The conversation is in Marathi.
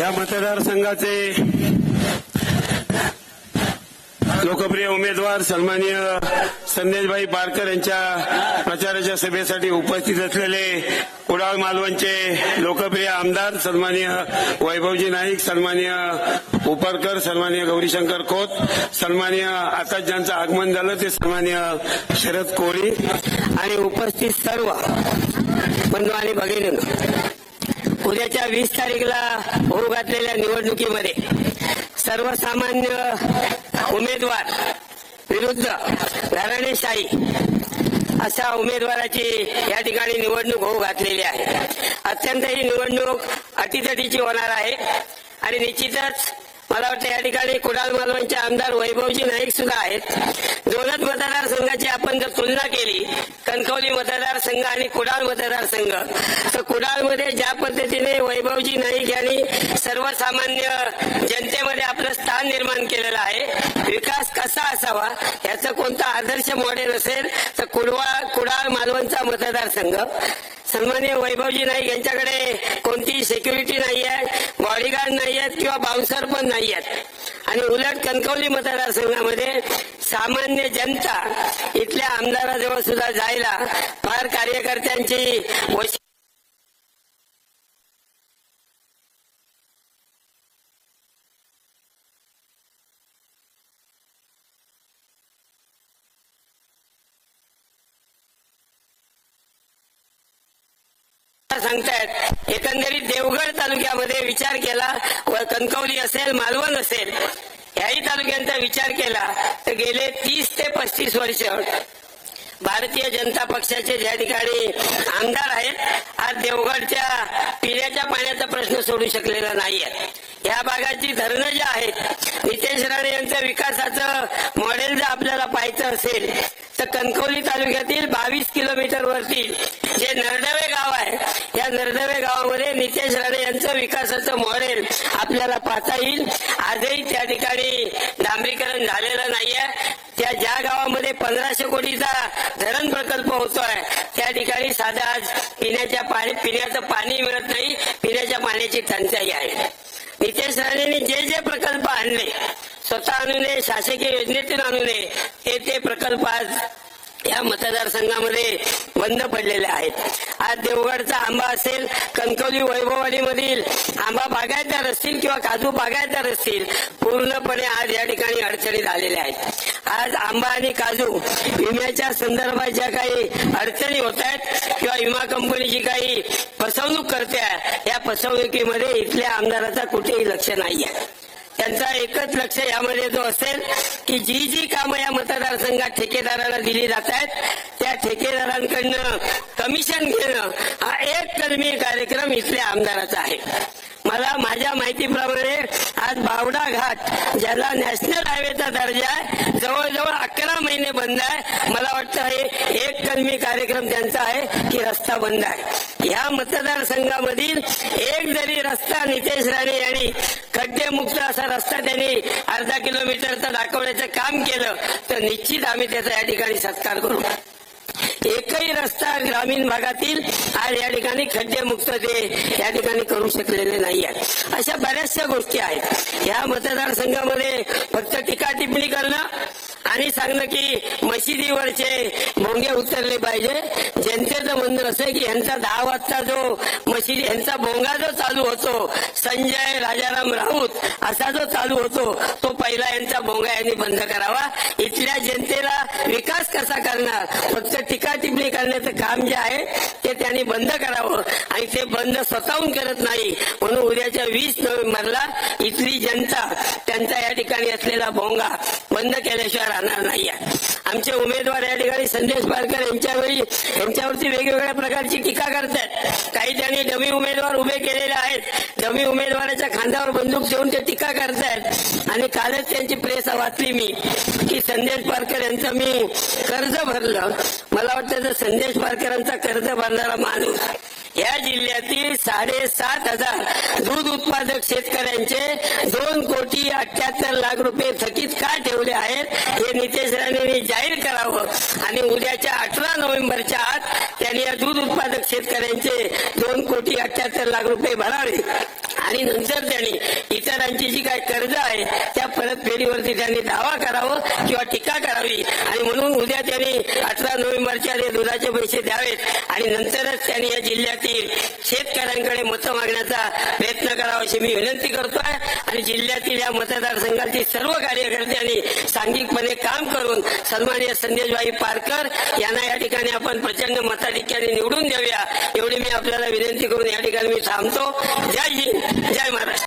या मतदारसंघाचे लोकप्रिय उमेदवार सन्माननीय संदेशभाई पारकर यांच्या प्रचाराच्या सभेसाठी उपस्थित असलेले कुडाळ मालवणचे लोकप्रिय आमदार सन्माननीय वैभवजी नाईक सन्माननीय उपरकर सन्माननीय गौरीशंकर खोत सन्माननीय आता ज्यांचं आगमन झालं ते सन्माननीय शरद कोळी आणि उपस्थित सर्व बंधू आणि भगिनी उद्याच्या वीस तारीखला होऊ घातलेल्या निवडणुकीमध्ये सर्वसामान्य उमेदवार विरुद्ध घराणेशाही अशा उमेदवाराची या ठिकाणी निवडणूक होऊ घातलेली आहे. अत्यंत ही निवडणूक अटीतटीची होणार आहे आणि निश्चितच मला वाटतं या ठिकाणी कुडाल मालवणचे आमदार वैभवजी नाईक सुद्धा आहेत. दोनच मतदारसंघाची आपण जर तुलना केली कणकवली मतदारसंघ आणि कुडाळ मतदारसंघ तर कुडाळमध्ये ज्या पद्धतीने वैभवजी नाईक यांनी सर्वसामान्य जनतेमध्ये आपलं स्थान निर्माण केलेलं आहे विकास कसा असावा याचं कोणतं आदर्श मॉडेल असेल तर कुडवा कुडाळ मालवणचा मतदारसंघ. सन्मान्य वैभवजी नाईक यांच्याकडे कोणतीही सिक्युरिटी नाही आहे बॉडीगार्ड नाही आहेत किंवा बाउन्सर पण नाही आहेत आणि उलट कणकवली मतदारसंघामध्ये सामान्य जनता इथल्या आमदाराजवळ सुद्धा जायला फार कार्यकर्त्यांची वशी सांगतायत एकंदरीत देवगड तालुक्यामध्ये विचार केला व कणकवली असेल मालवण असेल याही तालुक्यांचा विचार केला तर गेले तीस ते पस्तीस वर्ष भारतीय जनता पक्षाचे ज्या ठिकाणी आमदार आहेत आज देवगडच्या पिण्याच्या पाण्याचा प्रश्न सोडू शकलेला नाहीये या भागाची धरणं जी आहेत नितेश राणे यांचं विकासाचं मॉडेल जर आपल्याला पाहायचं असेल तर कणकवली तालुक्यातील बावीस किलोमीटर वरती जे नरडवे या नरडवे गावामध्ये नितेश राणे यांचं विकासाचं मॉडेल आपल्याला पाहता येईल. आजही त्या ठिकाणी डांबरीकरण झालेलं नाहीये. त्या ज्या गावामध्ये पंधराशे कोटीचा धरण प्रकल्प होतोय त्या ठिकाणी साधा आज पिण्याच्या पाणी पिण्याचं पाणी मिळत नाही. पिण्याच्या पाण्याची टंचाई आहे. नितेश राणेंनी जे जे प्रकल्प आणले स्वतः आणू नये शासकीय योजनेतून आणू नये ते ते प्रकल्प आज या मतदारसंघामध्ये बंद पडलेले आहेत. आज देवगडचा आंबा असेल कणकवली वैभववाडी मधील आंबा बागायतदार असतील किंवा काजू बागायतदार असतील पूर्णपणे आज या ठिकाणी अडचणीत आलेल्या आहेत. आज आंबा आणि काजू विम्याच्या संदर्भात ज्या काही अडचणी होत आहेत किंवा विमा कंपनी जी काही फसवणूक करते आहे, या फसवणुकीमध्ये इथल्या आमदाराचा कुठेही लक्ष नाही आहे त्यांचा एकच लक्ष यामध्ये जो असेल की जी जी कामं या मतदारसंघात ठेकेदाराला दिली जात आहेत त्या ठेकेदारांकडनं कमिशन घेणं हा एक कर्मी कार्यक्रम इथल्या आमदाराचा आहे. मला माझ्या माहितीप्रमाणे आज बावडा घाट ज्याला नॅशनल हायवेचा दर्जा आहे जवळजवळ अकरा महिने बंद आहे. मला वाटतं हे एक कलमी कार्यक्रम त्यांचा आहे की रस्ता बंद आहे. या मतदारसंघामधील एक जरी रस्ता नितेश राणे यांनी खड्डेमुक्त असा रस्ता त्यांनी अर्धा किलोमीटरचा दाखवण्याचं काम केलं तर निश्चित आम्ही त्याचा या ठिकाणी सत्कार करू. एकही रस्ता ग्रामीण भागातील आज या ठिकाणी खड्डेमुक्त ते या ठिकाणी करू शकलेले नाही आहेत. अशा बऱ्याचशा गोष्टी आहेत. या मतदारसंघामध्ये फक्त टीका टिप्पणी करणं आणि सांगणं की मशिदीवरचे भोंगे उतरले पाहिजे. जनतेचं म्हणणं असं की यांचा दहा वाजता जो मशिदी यांचा भोंगा जो चालू होतो संजय राजाराम राऊत असा जो चालू होतो तो पहिला यांचा भोंगा यांनी बंद करावा. इथल्या जनतेला विकास कसा करणार? फक्त टीका टिप्पणी करण्याचं काम जे आहे ते त्यांनी बंद करावं. आणि ते बंद स्वतःहून करत नाही. म्हणून उद्याच्या वीस नोव्हेंबरला इथली जनता त्यांचा या ठिकाणी असलेला भोंगा बंद केल्याशिवाय राहणार नाही आमचे उमेदवार या ठिकाणी संदेश पारकर यांच्यावेळी यांच्यावरती वेगवेगळ्या प्रकारची टीका करतात. काही त्यांनी डमी उमेदवार उभे केलेले आहेत. डमी उमेदवाराच्या खांद्यावर बंदूक ठेवून ते टीका करतायत आणि कालच त्यांची प्रेस वाचली मी की संदेश पारकर यांचं मी कर्ज भरलं. मला वाटतं संदेश पारकरांचा कर्ज भरणारा माणूस या जिल्ह्यातील साडेसात हजार दूध उत्पादक शेतकऱ्यांचे दोन कोटी अठ्याहत्तर लाख रुपये थकीत का ठेवले आहेत हे नितेश राणेंनी जाहीर करावं. आणि उद्याच्या अठरा नोव्हेंबरच्या आत त्यांनी या दूध उत्पादक शेतकऱ्यांचे दोन कोटी अठ्याहत्तर लाख रुपये भरावे. आणि नंतर त्यांनी शेतकऱ्यांची जी काही कर्ज आहे त्या परतफेडीवरती त्यांनी दावा करावा किंवा टीका करावी. आणि म्हणून उद्या त्यांनी अठरा नोव्हेंबरच्या दुधाचे पैसे द्यावेत आणि नंतरच त्यांनी या जिल्ह्यातील शेतकऱ्यांकडे मतं मागण्याचा प्रयत्न करावा अशी मी विनंती करतोय. आणि जिल्ह्यातील या मतदारसंघातील सर्व कार्यकर्त्यांनी सांघिकपणे काम करून सन्मान्य संदेशभाई पारकर यांना या ठिकाणी आपण प्रचंड मताधिक्याने निवडून देऊया. एवढी मी आपल्याला विनंती करून या ठिकाणी मी थांबतो. जय हिंद जय महाराष्ट्र.